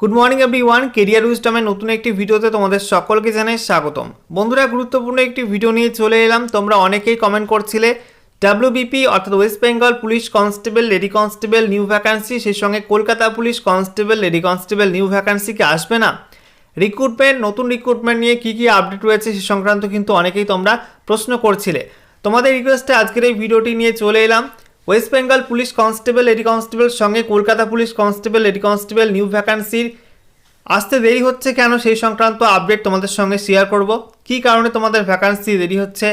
Good morning everyone career উইস্টমের নতুন একটি ভিডিওতে তোমাদের সকলকে জানাই স্বাগতম। বন্ধুরা, গুরুত্বপূর্ণ একটি ভিডিও নিয়ে চলে এলাম। তোমরা অনেকেই কমেন্ট করছিলে ডাব্লিউবিপি অর্থাৎ West Bengal police constable lady constable new vacancy সেই সঙ্গে Kolkata police constable lady constable new vacancy কি আসবে না? রিক্রুটমেন্ট নতুন রিক্রুটমেন্ট নিয়ে কী কী আপডেট রয়েছে সে সংক্রান্ত কিন্তু অনেকেই তোমরা প্রশ্ন করছিলে। তোমাদের রিকোয়েস্টে আজকের এই ভিডিওটি নিয়ে চলে এলাম। West Bengal police constable, lady constable, সঙ্গে Kolkata police constable, lady constable, new ভ্যাকান্সির। আসতে দেরি হচ্ছে কেন? সেই সংক্রান্ত আপডেট তোমাদের সঙ্গে শেয়ার করব। কী কারণে তোমাদের ভ্যাকান্সি দেরি হচ্ছে?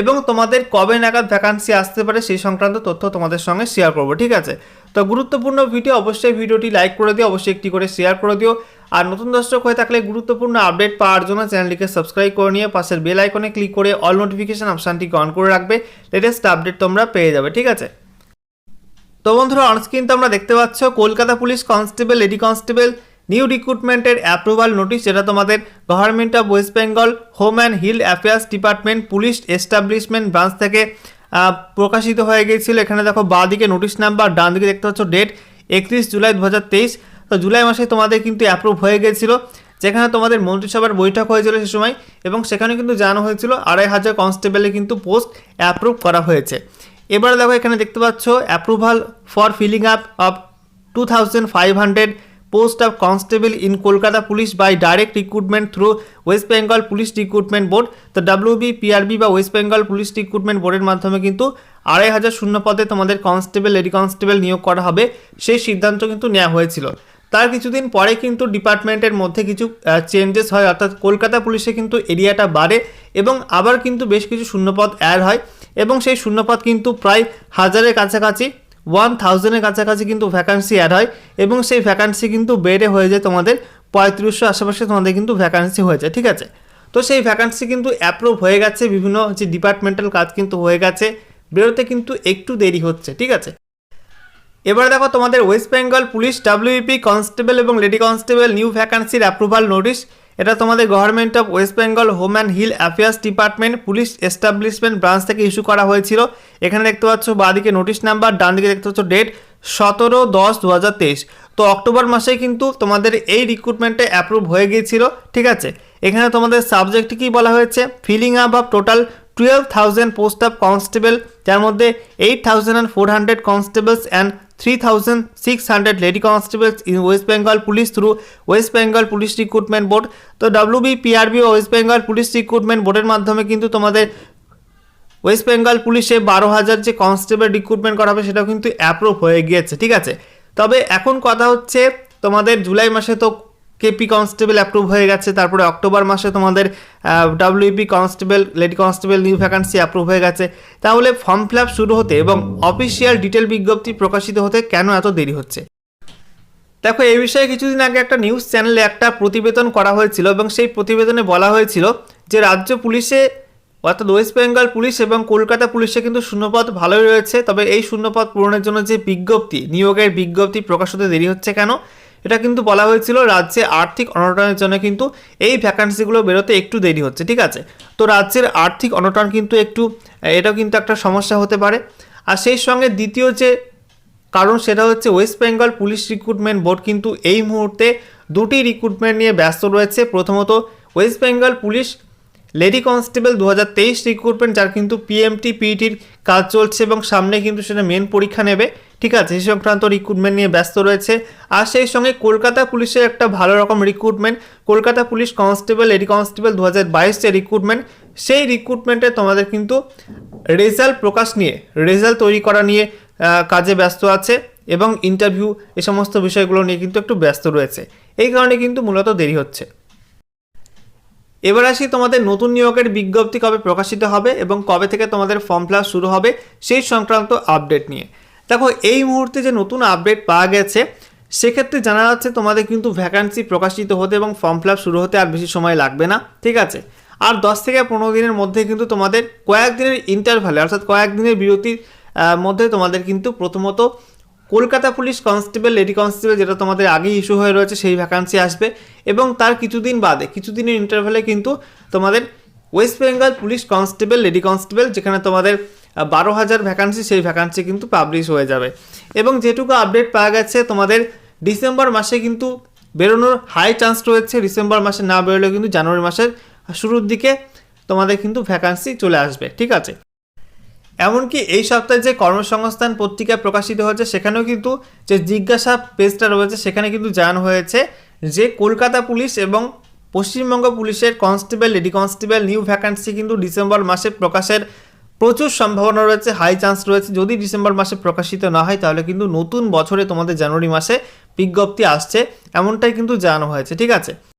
এবং তোমাদের কবে নাগাদ ভ্যাকান্সি আসতে পারে? সেই সংক্রান্ত তথ্য তোমাদের সঙ্গে শেয়ার করব, ঠিক আছে? তো গুরুত্বপূর্ণ ভিডিও অবশ্যই ভিডিওটি লাইক করে দিও, অবশ্যই একটি করে শেয়ার করে দিও। আর নতুন দর্শক হয়ে থাকলে গুরুত্বপূর্ণ আপডেট পাওয়ার জন্য চ্যানেলটিকে সাবস্ক্রাইব করে নিয়ে পাশের বেল আইকনে ক্লিক করে অল নোটিফিকেশান অপশানটিকে অন করে রাখবে। লেটেস্ট আপডেট তোমরা পেয়ে যাবে, ঠিক আছে? তো বন্ধুরা অনস্ক্রিন তো আমরা দেখতে পাচ্ছ Kolkata police constable lady constable new রিক্রুটমেন্টের approval notice যেটা তোমাদের government of West Bengal home and hill affairs department police establishment branch থেকে প্রকাশিত হয়ে গিয়েছিল। এখানে দেখো, বাঁ দিকে নোটিশ নাম্বার ডান দিকে দেখতে পাচ্ছ ডেট একত্রিশ জুলাই দু হাজার তেইশ। তো জুলাই মাসে তোমাদের কিন্তু অ্যাপ্রুভ হয়ে গিয়েছিল, যেখানে তোমাদের মন্ত্রিসভার বৈঠক হয়েছিল সে সময়, এবং সেখানে কিন্তু জানানো হয়েছিল, আড়াই হাজার কনস্টেবলে কিন্তু পোস্ট অ্যাপ্রুভ করা হয়েছে। এবারে দেখো এখানে দেখতে পাচ্ছ approval for filling up of two thousand five hundred post of constable in Kolkata police by direct recruitment through West Bengal police recruitment board তো ডাব্লিউবি পিআরবি বা ওয়েস্ট বেঙ্গল পুলিশ রিক্রুটমেন্ট বোর্ডের মাধ্যমে কিন্তু আড়াই হাজার শূন্য পদে তোমাদের কনস্টেবল লেডি কনস্টেবল নিয়োগ করা হবে, সেই সিদ্ধান্ত কিন্তু নেওয়া হয়েছিল। তার কিছুদিন পরে কিন্তু ডিপার্টমেন্টের মধ্যে কিছু চেঞ্জেস হয়, অর্থাৎ কলকাতা পুলিশে কিন্তু এরিয়াটা বাড়ে এবং আবার কিন্তু বেশ কিছু শূন্যপদ অ্যাড হয়। এবং সেই শূন্যপদ কিন্তু প্রায় হাজারের কাছাকাছি ওয়ান থাউজেন্ডের কাছাকাছি কিন্তু ভ্যাকান্সি অ্যাড হয় এবং সেই ভ্যাকান্সি কিন্তু বেড়ে হয়ে যায় তোমাদের পঁয়ত্রিশশো আশেপাশে তোমাদের কিন্তু ভ্যাকান্সি হয়ে যায় ঠিক আছে? তো সেই ভ্যাকান্সি কিন্তু অ্যাপ্রুভ হয়ে গেছে, বিভিন্ন যে ডিপার্টমেন্টাল কাজ কিন্তু হয়ে গেছে, বেরোতে কিন্তু একটু দেরি হচ্ছে, ঠিক আছে? এবার দেখো তোমাদের West Bengal police WP constable এবং লেডি কনস্টেবল নিউ ভ্যাকান্সির অ্যাপ্রুভাল নোটিশ এটা তোমাদের government of West Bengal home and hill affairs department police establishment branch থেকে ইস্যু করা হয়েছিল। এখানে দেখতে পাচ্ছ, বাঁদিকে নোটিশ নাম্বার ডান দিকে দেখতে পাচ্ছ ডেট সতেরো দশ দু তো অক্টোবর মাসে কিন্তু তোমাদের এই রিক্রুটমেন্টে অ্যাপ্রুভ হয়ে গিয়েছিল, ঠিক আছে? এখানে তোমাদের সাবজেক্ট কি বলা হয়েছে? Filling up of total twelve thousand post of constable যার মধ্যে eight thousand and four hundred constables and three thousand six hundred lady constables in West Bengal police through West Bengal police recruitment board তো WB PRB ও West Bengal police recruitment বোর্ডের মাধ্যমে কিন্তু তোমাদের West Bengal পুলিশে বারো হাজার যে কনস্টেবল রিক্রুটমেন্ট করা হবে, সেটাও কিন্তু অ্যাপ্রুভ হয়ে গিয়েছে, ঠিক আছে? তবে এখন কথা হচ্ছে তোমাদের জুলাই মাসে তো কেপি কনস্টেবল অ্যাপ্রুভ হয়ে গেছে। তারপরে অক্টোবর মাসে তোমাদের WP constable lady constable new vacancy approve হয়ে গেছে। তাহলে ফর্ম ফিল শুরু হতে এবং অফিসিয়াল ডিটেল বিজ্ঞপ্তি প্রকাশিত হতে কেন এত দেরি হচ্ছে? দেখো, এই বিষয়ে কিছুদিন আগে একটা নিউজ চ্যানেলে একটা প্রতিবেদন করা হয়েছিল এবং সেই প্রতিবেদনে বলা হয়েছিল যে রাজ্য পুলিশে, অর্থাৎ ওয়েস্ট বেঙ্গল পুলিশ এবং কলকাতা পুলিশে কিন্তু শূন্যপদ ভালোই রয়েছে। তবে এই শূন্যপদ পূরণের জন্য যে বিজ্ঞপ্তি, নিয়োগের বিজ্ঞপ্তি প্রকাশ হতে দেরি হচ্ছে কেন? এটা কিন্তু বলা হয়েছিল রাজ্যে আর্থিক অনটনের জন্য কিন্তু এই ভ্যাকান্সিগুলো বেরোতে একটু দেরি হচ্ছে, ঠিক আছে? তো রাজ্যের আর্থিক অনটন কিন্তু একটু, এটাও কিন্তু একটা সমস্যা হতে পারে। আর সেই সঙ্গে দ্বিতীয় যে কারণ সেটা হচ্ছে West Bengal police recruitment board কিন্তু এই মুহূর্তে দুটি রিক্রুটমেন্ট নিয়ে ব্যস্ত রয়েছে। প্রথমত West Bengal police lady constable দু হাজার তেইশ রিক্রুটমেন্ট, যার কিন্তু পিএমটি পিইটির কাজ চলছে এবং সামনে কিন্তু সেটা মেন পরীক্ষা নেবে। ঠিক আছে সেই সংক্রান্ত রিক্রুটমেন্ট নিয়ে ব্যস্ত রয়েছে। আর সেই সঙ্গে কলকাতা পুলিশের একটা ভালো রকম recruitment Kolkata police constable, lady constable দু হাজার বাইশ যে রিক্রুটমেন্ট সেই রিক্রুটমেন্টে তোমাদের কিন্তু রেজাল্ট প্রকাশ নিয়ে রেজাল্ট তৈরি করা নিয়ে কাজে ব্যস্ত আছে এবং ইন্টারভিউ এ সমস্ত বিষয়গুলো নিয়ে কিন্তু একটু ব্যস্ত রয়েছে। এই কারণে কিন্তু মূলত দেরি হচ্ছে। এবার আসি তোমাদের নতুন নিয়োগের বিজ্ঞপ্তি কবে প্রকাশিত হবে এবং কবে থেকে তোমাদের ফর্ম ফিল শুরু হবে সেই সংক্রান্ত আপডেট নিয়ে। দেখো, এই মুহূর্তে যে নতুন আপডেট পাওয়া গেছে, সেক্ষেত্রে জানা যাচ্ছে তোমাদের কিন্তু ভ্যাকান্সি প্রকাশিত হতে এবং ফর্ম ফিল শুরু হতে আর বেশি সময় লাগবে না, ঠিক আছে? আর দশ থেকে পনেরো দিনের মধ্যে কিন্তু তোমাদের কয়েকদিনের ইন্টারভ্যালে অর্থাৎ কয়েকদিনের বিরতির মধ্যে তোমাদের কিন্তু প্রথমত Kolkata police constable, lady constable যেটা তোমাদের আগেই ইস্যু হয়ে রয়েছে, সেই ভ্যাকান্সি আসবে। এবং তার কিছুদিন বাদে, কিছুদিনের ইন্টারভ্যালে কিন্তু তোমাদের West Bengal police constable, lady constable, যেখানে তোমাদের বারো হাজার ভ্যাকান্সি সেই ভ্যাকান্সি কিন্তু পাবলিশ হয়ে যাবে। এবং যেটুকু আপডেট পাওয়া গেছে, তোমাদের ডিসেম্বর মাসে কিন্তু বেরোনোর হাই চান্স রয়েছে। ডিসেম্বর মাসে না বেরোলেও কিন্তু জানুয়ারি মাসের শুরুর দিকে তোমাদের কিন্তু ভ্যাকান্সি চলে আসবে। ঠিক আছে? এমনকি এই সপ্তাহে যে কর্মসংস্থান পত্রিকা প্রকাশিত হয়েছে, সেখানেও কিন্তু যে জিজ্ঞাসা পেজটা রয়েছে, সেখানে কিন্তু জানানো হয়েছে যে কলকাতা পুলিশ এবং পশ্চিমবঙ্গ পুলিশের constable, lady constable, new vacancy কিন্তু ডিসেম্বর মাসে প্রকাশের প্রচুর সম্ভাবনা রয়েছে, হাই চান্স রয়েছে। যদি ডিসেম্বর মাসে প্রকাশিত না হয়, তাহলে কিন্তু নতুন বছরে তোমাদের জানুয়ারি মাসে বিজ্ঞপ্তি আসছে, এমনটাই কিন্তু জানানো হয়েছে, ঠিক আছে?